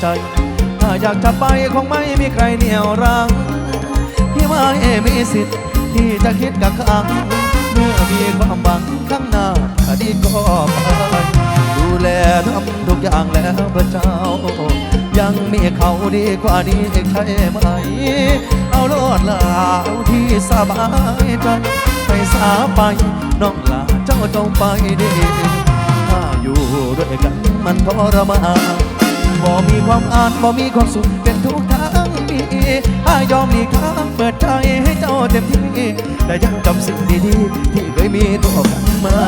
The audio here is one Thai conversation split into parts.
ใจ ถ้าอยากจะไปคงไม่มีใครเหนี่ยวรั้งที่ไม่มีสิทธิ์ที่จะคิดกับครั้งเมื่อมีความหวังข้างหน้าอดีตก็ไปดูแลทำทุกอย่างแล้วพระเจ้า ยังมีเขาดีกว่านี้ใช่ไหม เอาโลดลาวที่สบายใจไปสาไปน้องลาเจ้าจงไปดีถ้าอยู่ด้วยกันมันทรมาน บ่มีความอ่านบ่มีความสุขเป็นทุกทางมีอายอมหลีกทางเปิดใจให้เจ้าเต็มที่แต่ยังจำสิ่งดีๆที่เคยมีต่อกันมา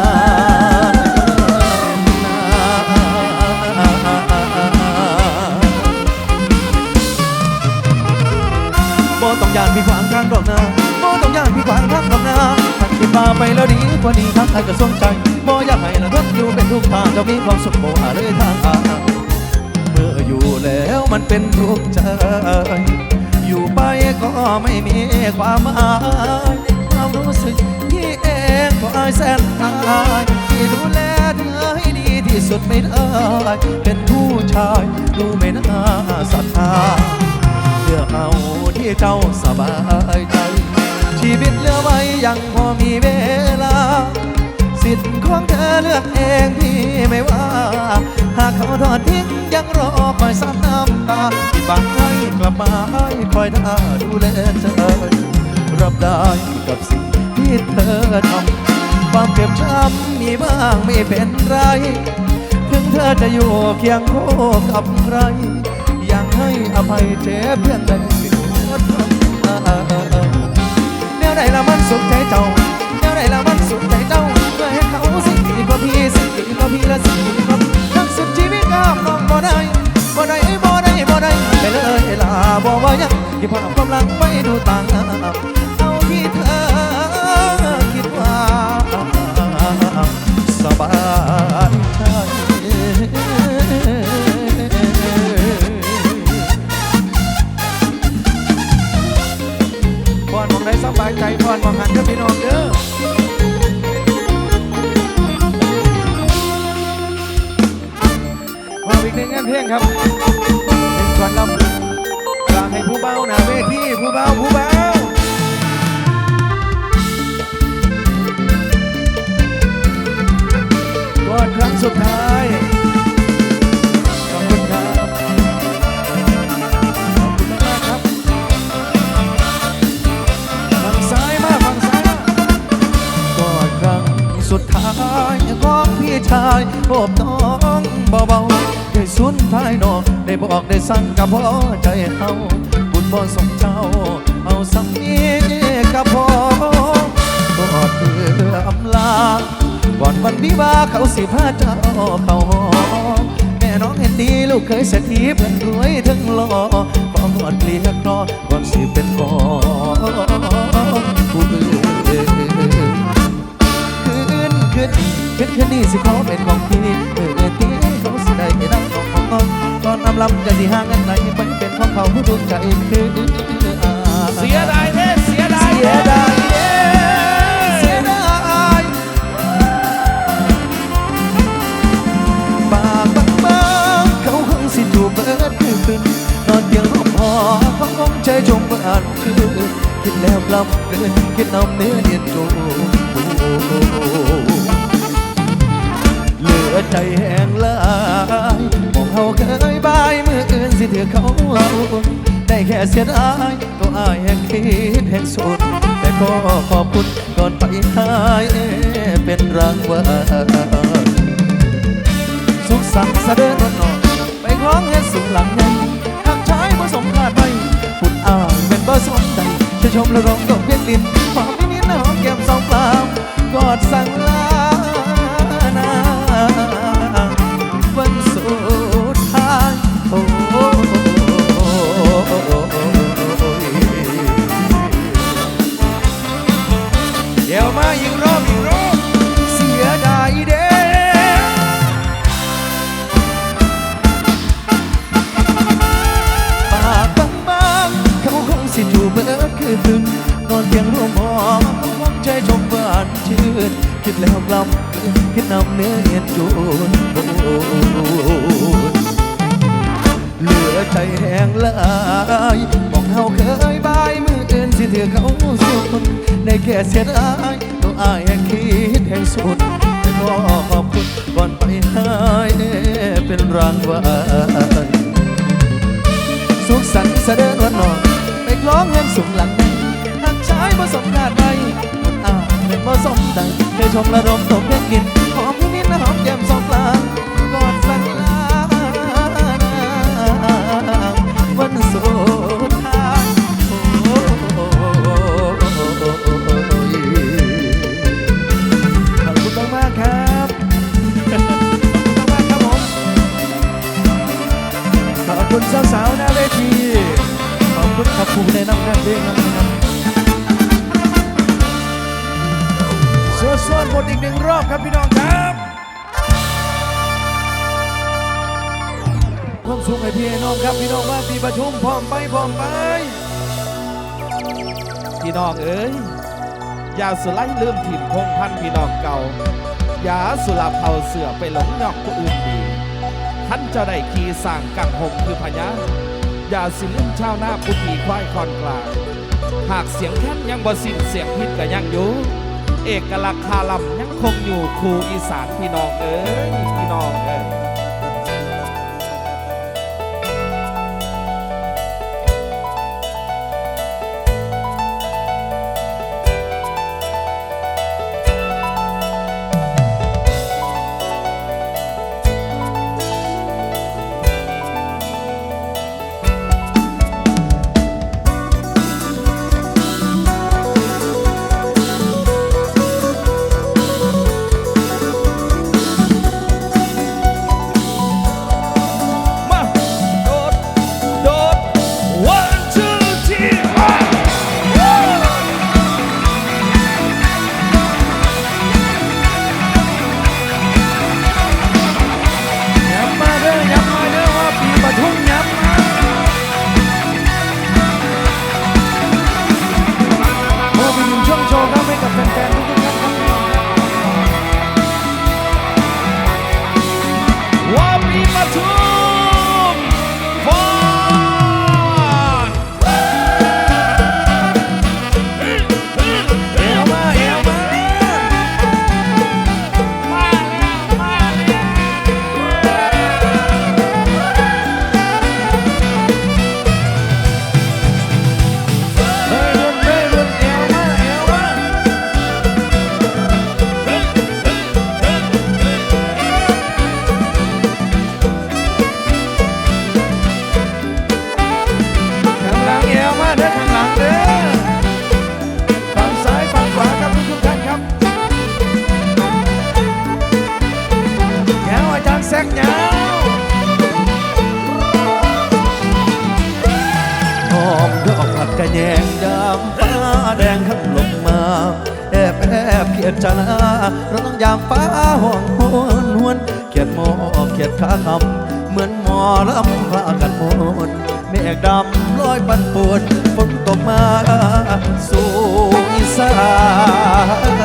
บ่ต้องยานพี่ขวางทางดอกนาบ่ต้องยานพี่ขวางทางดอกนาทางที่พาไปแล้วดีกว่านี้ทางใครก็สนใจบ่อยากให้ละทนอยู่เป็นทุกทางจะมีความสุขบ่หาเลยทางอา อยู่แล้วมันเป็นทุกข์ใจ อยู่ไปก็ไม่มีความหมายความรู้สึกที่เองก็อายแสนอายที่ดูแลเธอให้ดีที่สุดไม่ได้เป็นผู้ชายดูไม่น่าศรัทธาเลือกเอาที่เจ้าสบายใจ ชีวิตเหลือไว้ยังพอมีเวลา สิทธิ์ของเธอเลือกเองพี่ไม่ว่า หากเขาทอดทิ้อคอย ซ้ำน้ำตาที่บังให้กลับมาให้คอยท่าดูแลเธอ รับได้กับสิ่งที่เธอทำความเจ็บช้ำมีบ้างไม่เป็นไร ถึงเธอจะอยู่เคียงคู่กับใครยังให้อภัยเจ็บเพียงใดสิ่งที่ทำแนวไหนละมันสุขใจเจ้าแนวไหนละมันสุขใจเจ้าเพื่อให้เขาสิ่งดีกว่าพี่สิ่งดีกว่าพี่และสิ่งดีกว่าทั้งสุดชีวิตก็น้องบ่ได้ บ่ได้บ่ได้บ่ได้ไปเลยลาบ่ว่ายังที่ภาพความหลังไม่ดูต่าง ชายโอบน้องเบาๆได้สุนท้ายนองได้บอกได้สั่งกับพ่อใจเฮาบุญบ่ส่งเจ้า เอาสักนี้กับพ่อกอดเพื่ออำลาก่อนวันวิวาเขาสิพาเจ้าเข้าหอแม่น้องเห็นดีลูกเคยเศรษฐีเพื่อนรวยถึงหล่อขอกอดเกลียกรอก่อนสิเป็นพ่อผู้อื่นคืนคืน คืนคืนนี้สิขอเป็นของพี่เมื่ออที่เขาสิได้ไม่ได้ของของก่อนก่อนนำลำจะสิห่างกันไหนไปเป็นของเขาผู้ดวงใจคือเสียดายเด้เสียดายเสียดายเด้เสียดายปาบางบางเขาคงสิจูบเบิดคืนนอนเตียงห้องหอเขาคงใจจมเบิดคืนคิดแล้วลำเกินคิดนำเนื้อเนียนจูเหลื อใจแห้งลายมองเขาเคยบายมืออื่นสิเถือเขาเอาได้แค่เสียดายตัวอายแห่งคิดแห่งสุด แต่ก็ขอบคุณก่อนไปหายเป็นรางวัลสุขสันต์สะเดินนอนไปคล้องเฮ็ดสุขหลังใหญ่หักชายผสมขาดไปปุ่นอ้ายเป็นบ่สนใจจะชมและร้องดอกเพียงลิ้นหอมนิดๆหอมแก้มสองเปล่ากอดสั่งากชายผสมกาดใดคนอ่าเป็นผสมดังเคยชมระดมตกเล่นกินหอมยิ้นิดหอมแก้มสองกลางกอนสักลาวันสุดท้ายโอ้ขอบคุณมากๆครับขอบคุณมากๆครับผมขอบคุณสาวๆหน้าเวทีขอบคุณขอบคุณในน้ำแนบเพลงนะครับ ส่วนบทอีกหนึ่งรอบครับพี่น้องครับ ความสุขให้พี่น้องครับพี่น้องว่าปีประชุมพร้อมไปพร้อมไป พี่น้องเอ้ยอย่าสุไลลืมถิ่นพงพันพี่น้องเก่าอย่าสุลับเผาเสือไปหลงยอกผู้อื่นดีท่านเจ้าได้ขี่สั่งกังหงคือพญาอย่าสิลืมชาวนาผู้ขี่ควายคอนกลางหากเสียงแค้นยังบ่สิ้นเสียงพิษก็ยังอยู่ เอกลักษณ์คาลำยังคงอยู่ครูอีสานพี่น้องเอ้ยพี่น้องเอ้ย ลอยปันปวดฝนตกมาสู่อีสาน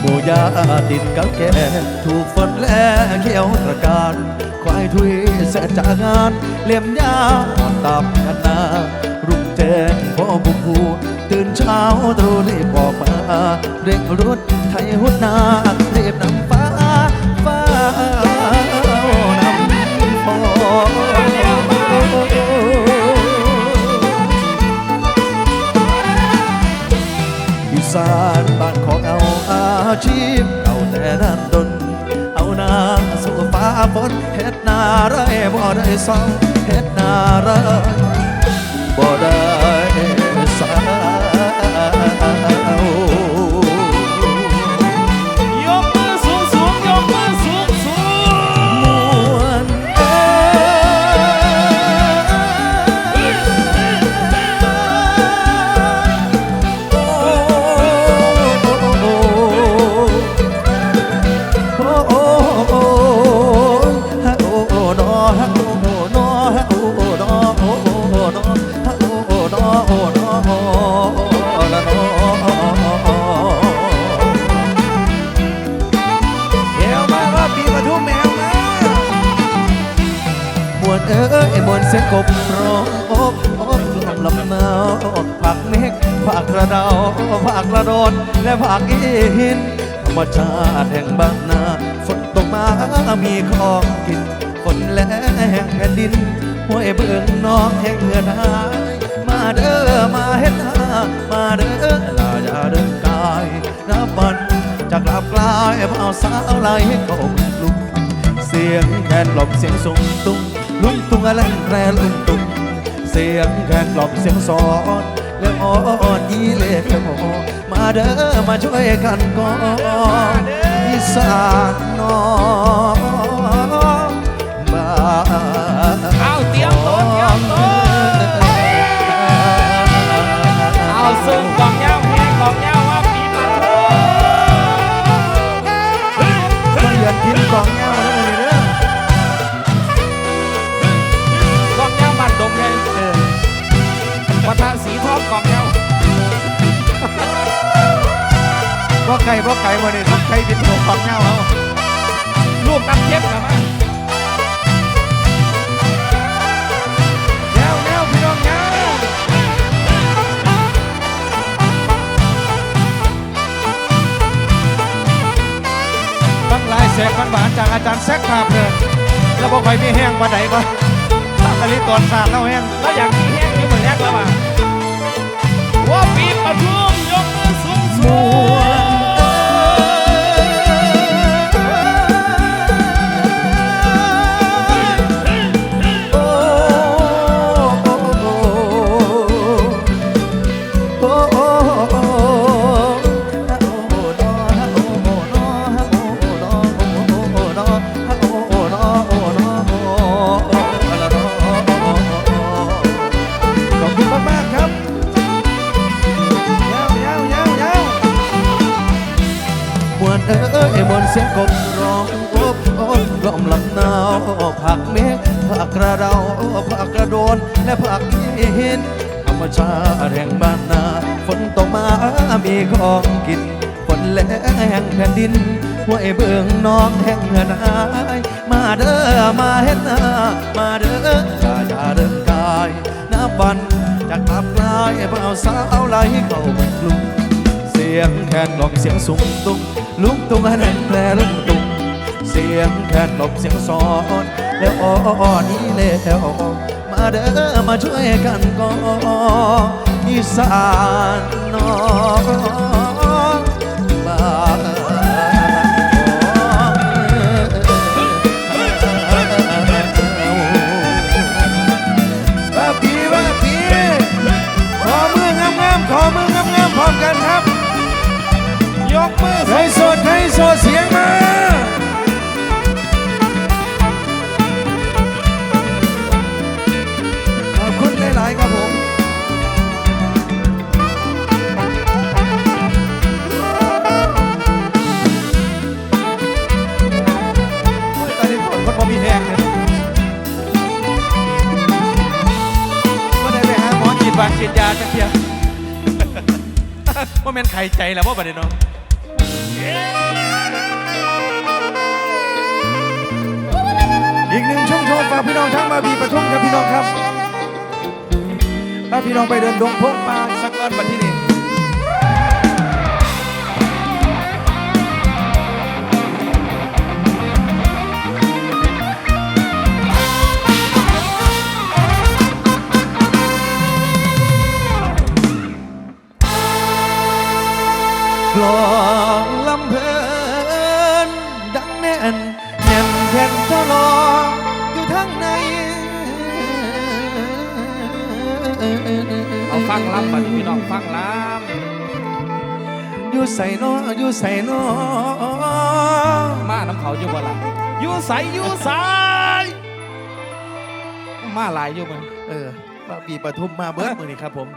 โบยาติดกับแกถูกฝนแลเขียวตระการควายทุยเสร็จากงานเลี่ยมยาอ่อนตามกันนารุ่งแจ้งพ่อบุกผูตื่นเช้าตรู่รีบบอกมา เร่งรถไทยหุดนาเรียบนำฟ้า อีสานบ้านของเอาอาชีพเอาแต่นั้นดน เอานาสู่ฟ้าฝนเฮ็ดนาไรบ่ได้สองเฮ็ดนาไรบ่ได้ ลำลำหนาผักเมฆผักกระเดาผักกระโดนและผักอีหินธรรมชาติแห่งบ้านนาฝนตกมามีของกินฝนแลแห่งแผ่นดินห้วยเบื้องน้องแห่งเหือนหายมาเด้อมาเฮ็ดหามาเด้อลาอย่าเดินกายนับวันจากลาบกลายเบาสาวไหลเข้าเมืองลุกเสียงแคนกลบเสียงส่งตุ้งลุงตุ้งอะไรแรลุงตุ้งเสียงแคนกลบ เสียงสอนและอ่อนยีเล่มาเด้อมาช่วยกันก่อนอีสานน้อง บ่ไก่บ่ไก่บ่นี่ต้องใช้พินกองเงาเอาลูกน้ำเย็นกันมาแนวแนวพี่น้องแนวตั้งหลายแสกพันบาทจากอาจารย์แซกภาพเลยแล้วบ่ค่อยมีแห้งปานใดบ่อันนี้ตอนสาดเล่าแห้งแล้วอย่างที่แห้งนี่เหมือนแรกแล้วป่ะว่าปีปทุมยกมือสูงสูง องแห่งเหือนหายมาเด้อมาเฮ็ดนามาเด้ออย่าอย่าเดินกายน้ำบันจากกลับกลายเบาสาวไหลเข้าเมืองกรุงเสียงแคนลองเสียงสูงตุ้งลุงตุ้งอันนั้นแปลลุงตุ้งเสียงแคนลองเสียงสอนแล้วอ่อนี้แล้วมาเด้อมาช่วยกันก่อนอีสานน้อง ใครใจแล้วว่าบัดนี้เนาะอีกหนึ่งช่องโชว์ฝากพี่น้องทั้งมาบีปทุมครับพี่น้องครับ ถ้าพี่น้องไปเดินดงพงปาสักก้อนวันที่นี่ ลองลำเพลินดังแน่นแน่นแผ่นทะลองอยู่ทั้งในเอาฟังลำบัดนี้พี่น้องฟังลอยู่ใส่นออยู่ใส่นอำมาน้ำเขาอยู่บ่ล่ะอยู่ใสอยู่ใสมาหลายอยู่มันเออมาบีปทุมมาเบิร์ดมือนี่ครับผม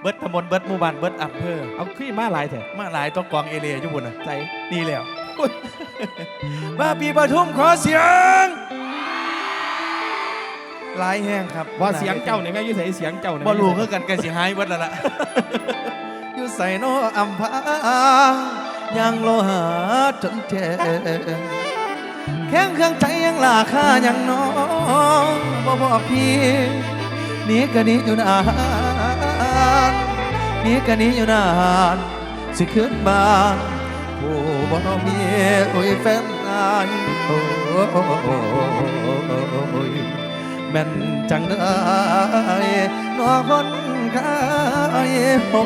เบิร์ดตำบลเบิร์ดหมู่บ้านเบิร์ดอำเภอเอาขี้มาหลายเถอะมาหลายต้องกองเอเลียอยู่บนน่ะใจนี่แล้วมาบีปทุมขอเสียงหลายแห้งครับว่าเสียงเจ้าเนี่ยแม่อยู่ใส่เสียงเจ้าเนี่ยบ่รู้คือกันกันสิหายเบิดแล้วล่ะอยู่ใส่นออัมพายังโลหะจนแทแข็งเครื่องใจยังราคายังน้องบ่บอกพี่หนีก็หนีอยู่นาน หนีก็หนีอยู่นานสิขึ้นบ้าผู้บ่มีโอ้ยแฟนอายโอ้ยแม่นจังได้น้องคนขายโอ้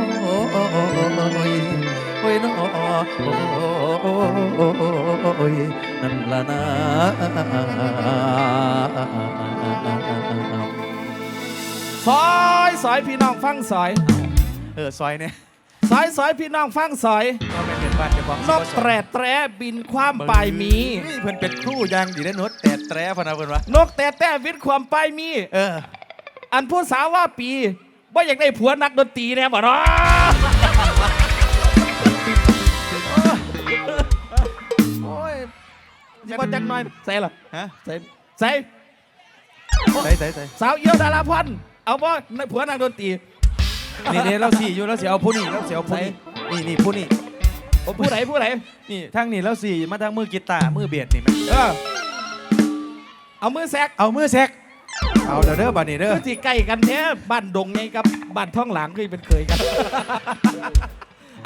ยโอ้ยน้อโอ้ยนั่นละนะ ซอยซอยพี่น้องฟังซอย เออซอยเนี่ยซอยซอยพี่น้องฟังซอยก็ไม่เป็นบ้านจะบอกนกแตรแตรบินความปลายมีเพิ่นเป็นครูยังดีได้นดแต่แตรพะนะเพิ่นวะนกแต่แต่วิทย์ความปลายมี เออ อันผู้สาวว่าปีว่าอยากได้ผัวนักดนตรีแน่บ่เนาะโอ้ยสิบ่จักหน่อยใส่ล่ะฮะใส่ใส่ใส่ใส่ใส่สาวเอี้ยวดาราพร เอาบ่ในผัวนักดนตรีนี่นี่เราสี่อยู่แล้วเสียเอาผู้นี่เราเสียเอาผู้นี่นี่นี่ผู้นี่โอ้ผู้ไหนผู้ไหนนี่ทางนี่เราสี่มาทางมือกีตาร์มือเบียดนี่ไหมเออเอามือแซกเอามือแซกเอาเด้อเด้อบัดนี้เด้อคือที่ใกล้กันแท้บ้านดงไงกับบ้านท้องหลังคือเป็นเคยกัน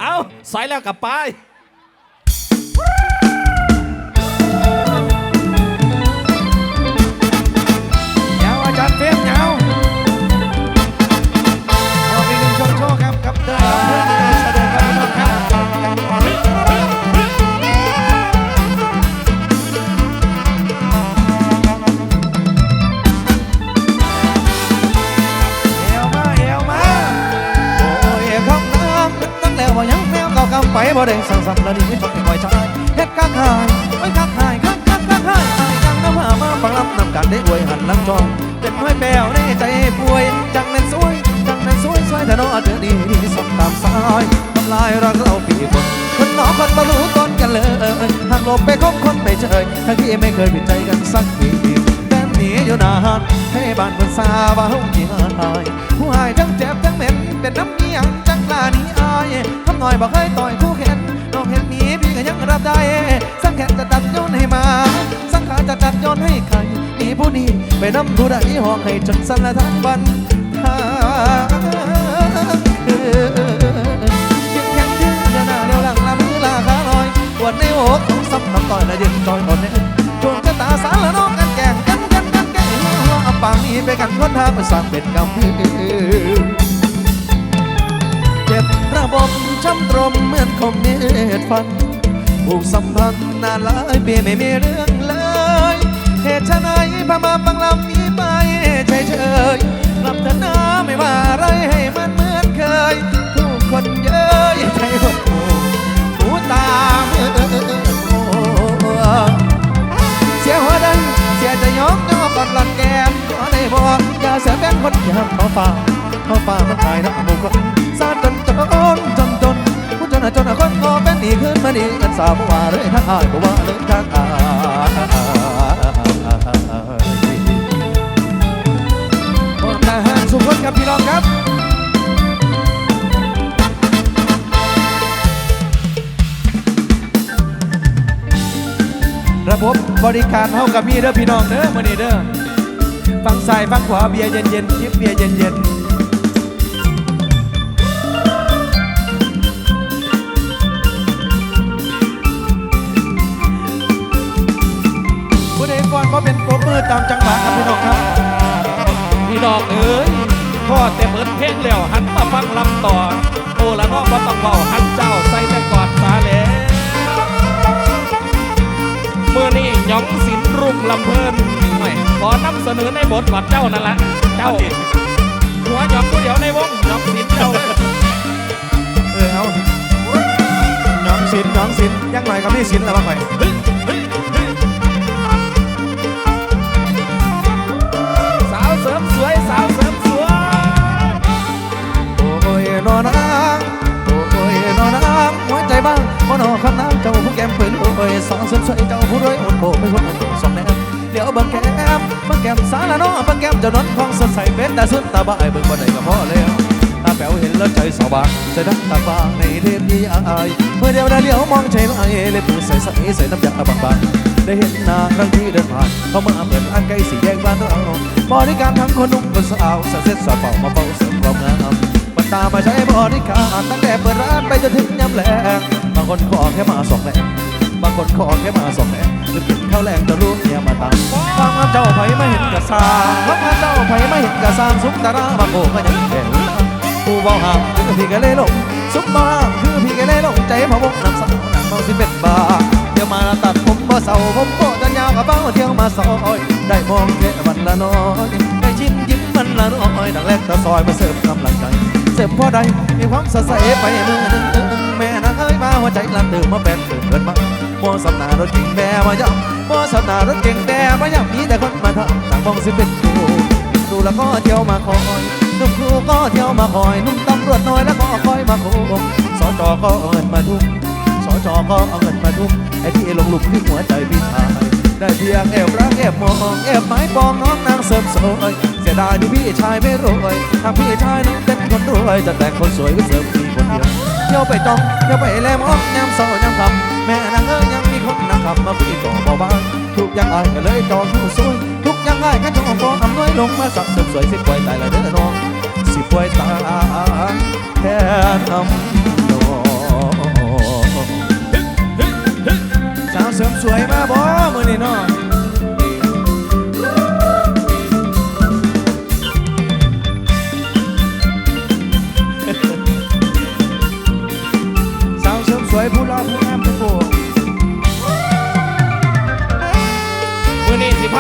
เอาสอยแล้วกลับไป สั่งสำละนี่ไม่ต้องไปปล่อยชายเฮ็ดกักหายโอ้กักหายกักกักกักหายอายจังน้ำหามาฟังรับนำกันได้อวยหันลังจองเป็นห้อยแปวในใจป่วย จังแม่นสวยจังแม่นสวยสวยแต่น้อเธอดีดีสมตามสายทำลายรักเราปีคนคนหนอคนบ่รู้ต้นกันเลยหากหลบไปคบคนไม่เฉยทั้งที่ไม่เคยผิดใจกันสักทีแต่หนีอยู่นานให้บ้านคนซาว่าเฮากี่หายผู้หายทั้งเจ็บทั้งเหม็นเป็นน้ำเมียงจังลานีอายคำหน่อยบอกให้ต่อยคู่ มา สังขารจะตัดโยนให้ใครหนีผู้นี้ไปน้ำผู้ใดห้องให้จนสันละทั้งวันทางคืนยังแข็งยืนเดินาเร็วหลังละมือลาขาลอยปวดในอกต้องซ้ำน้ำต่อยและยืนจอยอ่อนแน่จวงจะตาสารละน้องกันแก่งกันกันกันแก่งหัวอับปางนี้ไปกันคนทางไปสร้างเป็นกำมือเจ็บระบบช้ำตรมเหมือนคมมีดฟัน ผูกสัมพันธ์นานหลายปีไม่มีเรื่องเลย เหตุไฉนพามาฟังลำนี้ไปเฉยเฉยๆกลับเถอะนะไม่ว่าอะไรให้มันเหมือนเคย ทุกคนเย้ยใจหดหูหูตาเมื่อเสียหัวดันเสียจะยอมยอก่อนหลันแก้มขอได้บอกอย่าเสียเป็นคนยามขอฝ่าขอฝ่ามันหายนะบุคคลซาจนจน นงอเป็นหนีขึ้นมาดีกันสาวว่าเลยทั้งอายบ่ว่าเลยทั้งอายพลทหารสุพจน์ครับพี่น้องครับระบบบริการเท่ากับมีเด้อพี่น้องเด้อมื้อนี้เด้อฟังซ้ายฟังขวาเบียร์เย็นๆจิบเบียร์เย็นๆ มือนเพลงแล้วหันมาฟังลำต่อโอละน้องบ่ต้องเบาหันเจ้าใส่แต่กอดสาแล้วเมื่อนี้หยองศิลป์รุ่งลำเพลินไม่ขอนำเสนอในบทบาทเจ้านั่นละเจ้าหัวหยองผู้เดียวในวงหยองศิลป์เจ้าเออเอาน้องศิลป์น้องศิลป์ยังหน่อยกับพี่ศิลป์แล้วบ้างไหม บ้างมโนคำน้ำเจ้าผู้แก้มเปื่อยโอ้ยสองเสริมสวยเจ้าผู้รวยอดโผไม่พ้นอดสองแนมเดี๋ยวบังแก้มบังแก้มสารน้อบังแก้มเจ้านนของสดใสเป็นตาสุดตาบ่ายเบิ่งบ่ได้ก็พอแล้วตาแป๋วเห็นแล้วใจสว่างใจดังตาฟางในเทพนิยายหัวมื่อเดียวได้เลี้ยวมองใจลอยเลยปืนใส่ใส่ใส่น้ำยาบางๆได้เห็นน้าครั้งที่เดินผ่านเขามาเหมือนอันไกลสีแยกบ้านเราบริการทั้งคนหนุ่มคนสาวสาเซ็ตสาวเป่ามาเป่าเสริมความงาม ตามมาใช้บริการตั้งแต่เปิดร้านไปจนถึงยามแลงบางคนขอแค่มาสองแรงบางคนขอแค่มาสองแรงหรือกินข้าวแรงจะรู้เนี่ยมาตามความงาเจ้าไผไม่เห็นกระซางความงาเจ้าไผไม่เห็นกระซางสุขตาราบางโกก็ยังแข็งผู้เบาห่างคือพี่กเลยลงซุปมาคือพี่กเลยลงใจพะวกน้ำสาวน้ำเมาสิเป็นบาเที่ยวมาตัดผมบ่เศร้าผมโบจันยาวกระเป๋าเที่ยวมาซอยได้มองแค่วันละน้อยได้ชิมยิ้มวันละน้อยดังแรกตะซอยมาเสริมกำลังใจ เสริมพอใดมีความสดใสไปมือหนึ่งแม่นางเอ้ยมาหัวใจลันตื่นมาแปดตื่นเกินมาโมสำนารถเก่งแม่มาย่ำโมสำนารถเก่งแม่มาย่ำมีแต่คนมาทำต่างมองสิเป็นกูดูแล้วก็เที่ยวมาคอยนุ่มครูก็เที่ยวมาคอยนุ่มตำรวจน้อยแล้วก็คอยมาโคงสจก็เอาเงินมาทุ่มสจก็เอาเงินมาทุ่มไอ้ที่ลงหลุมที่หัวใจพี่ชายได้เพียงแอบรักแอบมองแอบหมายปองน้องนางเสริมสวย สียดายที่พี่ชายไม่รวยถ้าพี่ชายนั้นเป็นคนรวย จะแต่งคนสวยไว้เสริมพี่คนเดียวเที่ยวไปจองเที่ยวไปแลมอกยามเศร้ายามคำแม่นางเอ้ยยังมีคนนางคำมาพี่ก็บอกบ้างทุกอย่างอายก็เลยจองผู้สวย ทุกอย่างง่ายกันจงฟองอำนวยลงมาสักเสริมสวยสิป่วยตายละเด้อน้องสิป่วยตายแทนอำนองสาวเสริมสวยมาบ่มื้อนี้เนาะ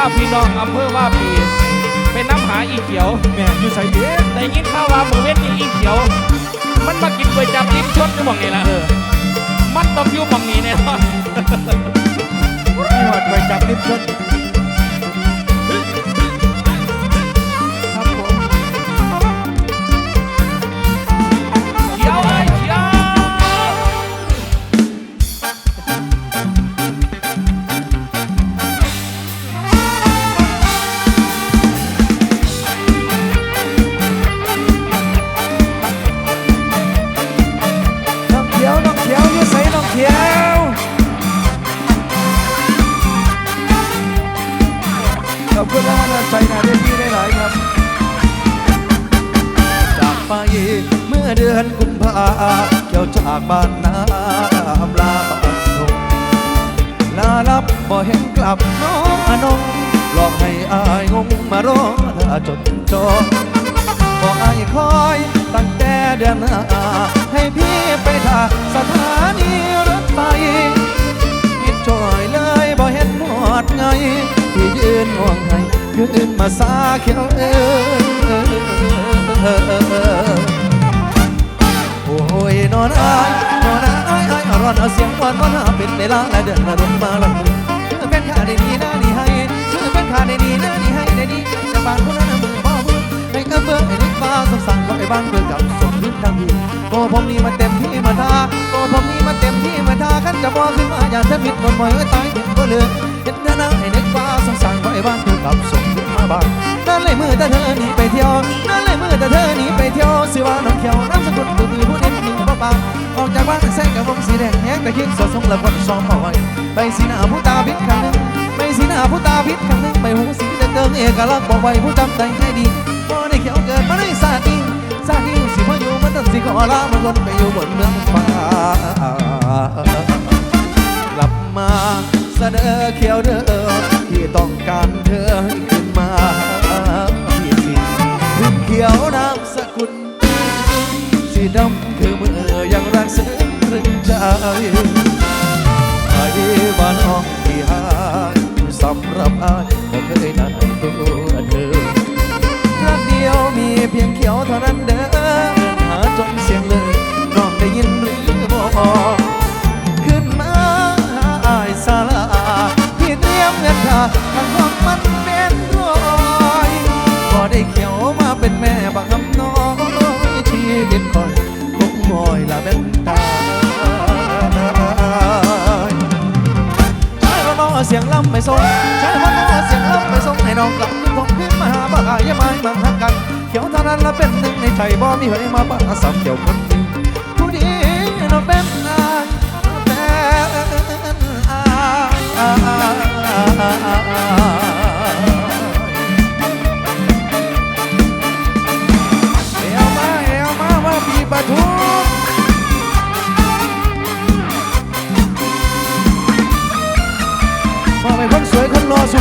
าพพี่น้องอำเภอว่าปีเป็นน้ำหาอีเขียวแม่อยู่ใส่เด็กได้ยินข่าวว่ามือเว้นนี่อีเขียว มันมากินก๋วยจับลิ้นชดอยู่หม่องนี่ละมันต้องอยู่หม่องนี้แน่นอนมีหอดไปจับลิฟต์ชน นหน้าให้พี่ไปท่าสถานีรถไฟมิดจอยเลยบ่เห็นหมดไงที่ยืนห่วงให้ยืนมาซาเขียวเอ้ยโอ้ยนอนอายนอนอายอายร้อนเอาเสียงร้อนร้อนเอาเป็นเวลาและเดือนละดวงมาละมือเป็นข้าได้ดีนะนี่ให้คือเป็นข้าได้ดีนะนี่ให้ได้ดีจะบานคนนั้นมือพ่อมือให้กระเบื้องให้นึกฟ้าสงสารก็ไอ้บ้านเบื่อกับึ้นดังดีโก็ผมนี่มาเต็มที่มาทาก็ผมนี่มาเต็มที่มาทาขันจะบอกขึ้นมาอย่าเธอผิดหมดหมอยตายถึงก็เลยเห็นเธอหน้าให้นึกฟ้าสงสารไอ้บ้านเบื่อกับสมพื้นมาบ้านนั่นเลยมือแต่เธอหนีไปเที่ยวนั่นเลยมือแต่เธอหนีไปเที่ยวสิว่าน้องเขียวน้ำสกุลคือมือผู้เล่นมือป้าป้าออกจากบ้านแซงกับวงสีแดงแห้งแต่คิดสดสงละคนซ้อมเอาไว้ไปสีหน้าผู้ตาพิษครั้งหนึ่งไปสีหน้าผู้ตาพิษครั้งหนึ่งไปหูสีจะเกิงเอกลักษณ์บอกไว้ผู้จำใจให้ดีพอได้เขียวเกิดมาในสาดี สาดีสิพออยู่มันต้องสิขอลามันคนไปอยู่บนเมืองฟ้ากลับมาเสนอเขียวเด้อที่ต้องการเธอให้ขึ้นมาพี่สิถึงเขียวนามสกุลสีดำคือมือยังรักซึ้งตรึงใจไอ้บ้านน้องที่หายสำหรับอายบ่เคยนั้นตัวเธอรักเดี ยวมีเพียงเขียวเท่านั้นเด้อหาจนเสียงเลยน้องได้ยินหรือบ่ ใครบ่มีเหยมาบ้าสามเจ้าคนนี้ผู้ดีน้องเป็นนายเป็นอา